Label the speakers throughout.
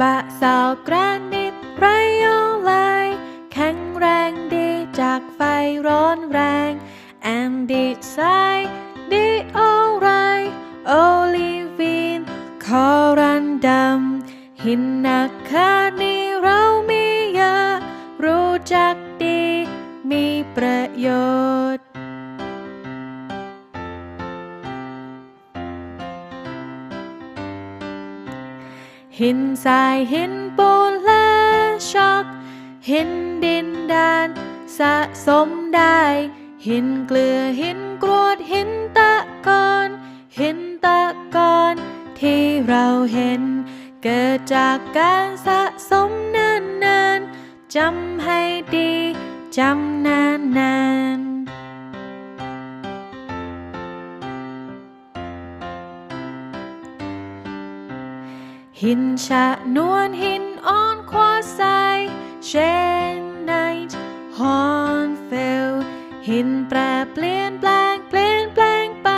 Speaker 1: บะสาวกระนิดไรโอไลแข็งแรงดีจากไฟร้อนแรง แอนดีไซดีโอไรโอลิวีนคอรันดำหินนักคานี้เรามีเยอะ รู้จักดี มีประโยชน์ หินทรายหินปูนและช็อกหินดินดานสะสมได้ หินเกลือหินกรวดหินตะกอนหินตะกอนที่เราเห็น เกิดจากการสะสมนานๆจำให้ดีจำนานๆ หินชะนวลหินอ่อนควาไซเชนไนท์ฮอนเฟลหินแปรเปลี่ยนแปลงเปลี่ยนแปลงไป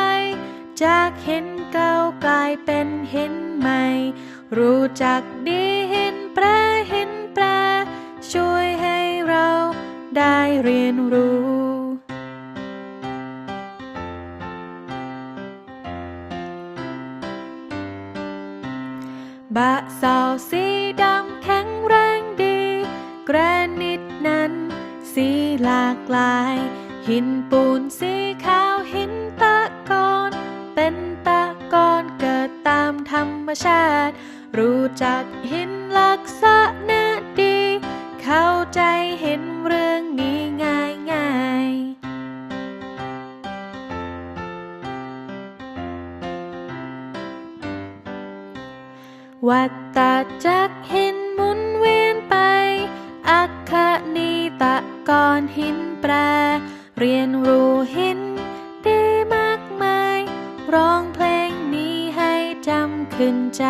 Speaker 1: จากหินเก่ากลายเป็นหินใหม่ รู้จักดีหินแปรหินแปรช่วยให้เราได้เรียนรู้ บะเสาสีดำแข็งแรงดี แกรนิตนั้น สีหลากหลาย หินปูนสีขาวหินตะกอนเป็นตะกอนเกิดตามธรรมชาติ รู้จักหินลักษณะดี เข้าใจเห็นเรื่องนี้ วัตตาจักหินหมุนเวียนไป อัคคณีตะกอนหินแปร เรียนรู้หินดีมากมาย ร้องเพลงนี้ให้จำขึ้นใจ